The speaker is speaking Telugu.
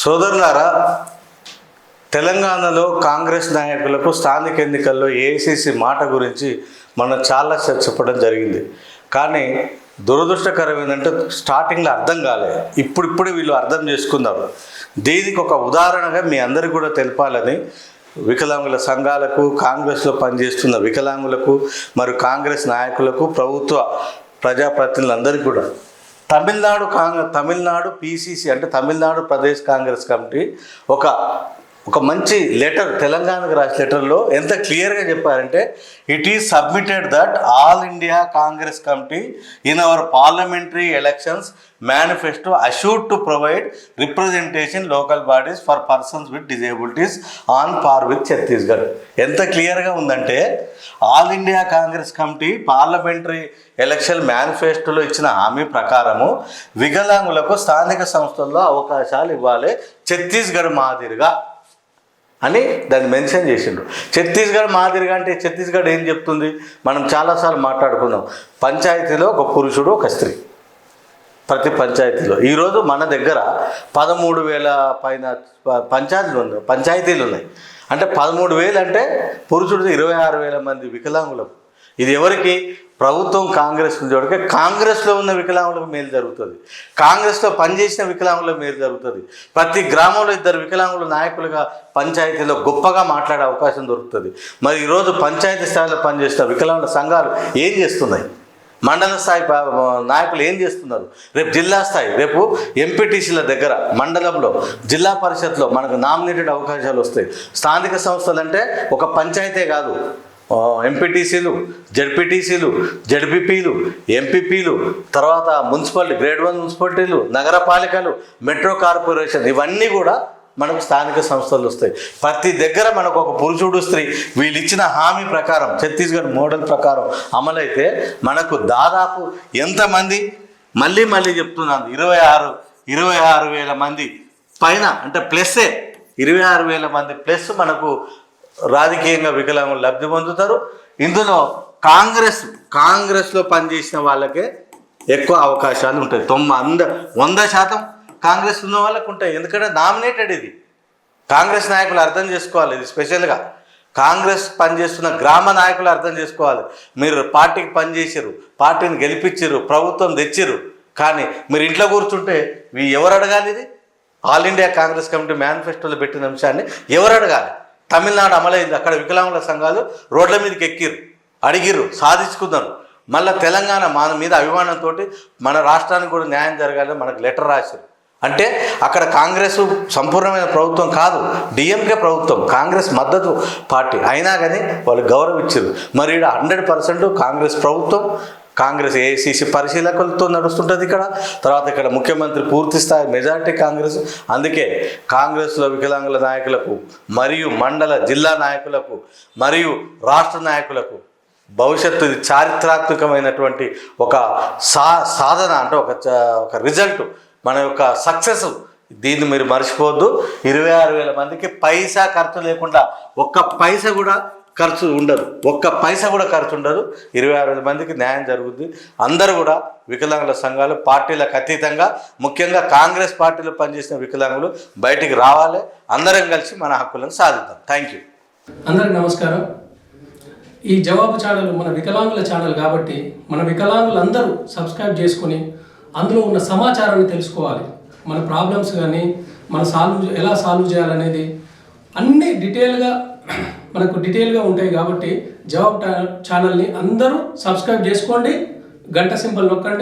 సోదరులారా తెలంగాణలో కాంగ్రెస్ నాయకులకు స్థానిక ఎన్నికల్లో ఏఐసిసి మాట గురించి మనం చాలా చర్చపడడం చెప్పడం జరిగింది. కానీ దురదృష్టకరం ఏంటంటే స్టార్టింగ్లో అర్థం కాలే. ఇప్పుడిప్పుడే వీళ్ళు అర్థం చేసుకున్నారు. దీనికి ఒక ఉదాహరణగా మీ అందరికీ కూడా తెలపాలని వికలాంగుల సంఘాలకు కాంగ్రెస్లో పనిచేస్తున్న వికలాంగులకు మరియు కాంగ్రెస్ నాయకులకు ప్రభుత్వ ప్రజాప్రతినిధులందరికీ కూడా తమిళనాడు కాంగ్రెస్ తమిళనాడు పీసీసీ అంటే తమిళనాడు ప్రదేశ్ కాంగ్రెస్ కమిటీ ఒక ఒక మంచి లెటర్ తెలంగాణకు రాసిన లెటర్లో ఎంత క్లియర్గా చెప్పారంటే it is submitted that all India Congress committee in our parliamentary elections manifesto assured to provide representation local bodies for persons with disabilities on par with Chhattisgarh ఎంత క్లియర్గా ఉందంటే all India Congress committee parliamentary election మేనిఫెస్టోలో ఇచ్చిన హామీ ప్రకారము వికలాంగులకు స్థానిక సంస్థల్లో అవకాశాలు ఇవ్వాలి ఛత్తీస్గఢ్ మాదిరిగా. అని దాన్ని మెన్షన్ చేసిండ్రు. ఛత్తీస్గఢ్ మాదిరిగా అంటే ఛత్తీస్గఢ్ ఏం చెప్తుంది? మనం చాలాసార్లు మాట్లాడుకున్నాం పంచాయతీలో ఒక పురుషుడు ఒక స్త్రీ. ప్రతి పంచాయతీలో. ఈరోజు మన దగ్గర పదమూడు వేల పైన పంచాయతీలు ఉన్నాయి. పంచాయతీలు ఉన్నాయి. అంటే పదమూడు వేలు అంటే పురుషుడు ఇరవై ఆరు వేల మంది వికలాంగులకు. ఇది ఎవరికి? ప్రభుత్వం కాంగ్రెస్ చూడక కాంగ్రెస్లో ఉన్న వికలాంగులకు మేలు జరుగుతుంది. కాంగ్రెస్లో పనిచేసిన వికలాంగులకు మేలు జరుగుతుంది. ప్రతి గ్రామంలో ఇద్దరు వికలాంగుల నాయకులుగా పంచాయతీలో గొప్పగా మాట్లాడే అవకాశం దొరుకుతుంది. మరి ఈరోజు పంచాయతీ స్థాయిలో పనిచేస్తున్న వికలాంగుల సంఘాలు ఏం చేస్తున్నాయి? మండల స్థాయి నాయకులు ఏం చేస్తున్నారు? రేపు జిల్లా స్థాయి రేపు ఎంపీటీసీల దగ్గర మండలంలో జిల్లా పరిషత్లో మనకు నామినేటెడ్ అవకాశాలు వస్తాయి. స్థానిక సంస్థలు అంటే ఒక పంచాయతీ కాదు. ఎంపీటీసీలు జడ్పీటీసీలు జడ్పీపీలు ఎంపీపీలు తర్వాత మున్సిపాలిటీ గ్రేడ్ వన్ మున్సిపాలిటీలు నగరపాలికలు మెట్రో కార్పొరేషన్ ఇవన్నీ కూడా మనకు స్థానిక సంస్థలు వస్తాయి. ప్రతి దగ్గర మనకు ఒక పురుషుడు స్త్రీ వీళ్ళు ఇచ్చిన హామీ ప్రకారం ఛత్తీస్గఢ్ మోడల్ ప్రకారం అమలైతే మనకు దాదాపు ఎంతమంది మళ్ళీ మళ్ళీ చెప్తున్నాను ఇరవై ఆరు ఇరవై ఆరు వేల మంది పైన అంటే ప్లస్సే ఇరవై ఆరు వేల మంది ప్లస్ మనకు రాజకీయంగా వికలాంగులు లబ్ధి పొందుతారు. ఇందులో కాంగ్రెస్ కాంగ్రెస్లో పనిచేసిన వాళ్ళకే ఎక్కువ అవకాశాలు ఉంటాయి. తొమ్మిది వంద వంద శాతం కాంగ్రెస్ ఉన్న వాళ్ళకు ఉంటాయి. ఎందుకంటే నామినేటెడ్ ఇది. కాంగ్రెస్ నాయకులు అర్థం చేసుకోవాలి ఇది స్పెషల్గా. కాంగ్రెస్ పనిచేస్తున్న గ్రామ నాయకులు అర్థం చేసుకోవాలి. మీరు పార్టీకి పనిచేసారు పార్టీని గెలిపించారు ప్రభుత్వం తెచ్చిర్రు. కానీ మీరు ఇంట్లో కూర్చుంటే ఎవరు అడగాలి ఇది? ఆల్ ఇండియా కాంగ్రెస్ కమిటీ మేనిఫెస్టోలో పెట్టిన అంశాన్ని ఎవరు అడగాలి? తమిళనాడు అమలైంది. అక్కడ వికలాంగుల సంఘాలు రోడ్ల మీదకి ఎక్కిర్రు. అడిగిర్రు. సాధించుకున్నారు మళ్ళీ తెలంగాణ మన మీద అభిమానంతో మన రాష్ట్రానికి కూడా న్యాయం జరగాలని మనకు లెటర్ రాశారు అంటే అక్కడ కాంగ్రెస్ సంపూర్ణమైన ప్రభుత్వం కాదు. డిఎంకే ప్రభుత్వం. కాంగ్రెస్ మద్దతు పార్టీ. అయినా కానీ వాళ్ళు గౌరవించారు మరి హండ్రెడ్ పర్సెంట్ కాంగ్రెస్ ప్రభుత్వం కాంగ్రెస్ ఏసీసీ పరిశీలకులతో నడుస్తుంటుంది ఇక్కడ. తర్వాత ఇక్కడ ముఖ్యమంత్రి పూర్తి స్థాయి మెజారిటీ కాంగ్రెస్. అందుకే కాంగ్రెస్లో వికలాంగుల నాయకులకు మరియు మండల జిల్లా నాయకులకు మరియు రాష్ట్ర నాయకులకు భవిష్యత్తు చారిత్రాత్మకమైనటువంటి ఒక సా సాధన అంటే ఒక ఒక రిజల్ట్ మన యొక్క సక్సెస్. దీన్ని మీరు మర్చిపోవద్దు. ఇరవై ఆరు వేల మందికి పైసా ఖర్చు లేకుండా ఒక్క పైసా కూడా ఖర్చు ఉండదు. ఒక్క పైసా కూడా ఖర్చు ఉండదు. ఇరవై ఆరు వేల మందికి న్యాయం జరుగుద్ది. అందరూ కూడా వికలాంగుల సంఘాలు పార్టీలకు అతీతంగా ముఖ్యంగా కాంగ్రెస్ పార్టీలో పనిచేసిన వికలాంగులు బయటికి రావాలి. అందరం కలిసి మన హక్కులను సాధిద్దాం. థ్యాంక్ యూ అందరికి నమస్కారం. ఈ జవాబు ఛానల్ మన వికలాంగుల ఛానల్ కాబట్టి మన వికలాంగులందరూ సబ్స్క్రైబ్ చేసుకొని అందులో ఉన్న సమాచారాన్ని తెలుసుకోవాలి. మన ప్రాబ్లమ్స్ కానీ మన సాల్వ్ ఎలా సాల్వ్ చేయాలనేది అన్నీ డీటెయిల్గా మనకు డీటెయిల్గా ఉంటాయి కాబట్టి జవాబ్ ఛానల్ని అందరూ సబ్స్క్రైబ్ చేసుకోండి. గంట సింబల్ నొక్కండి.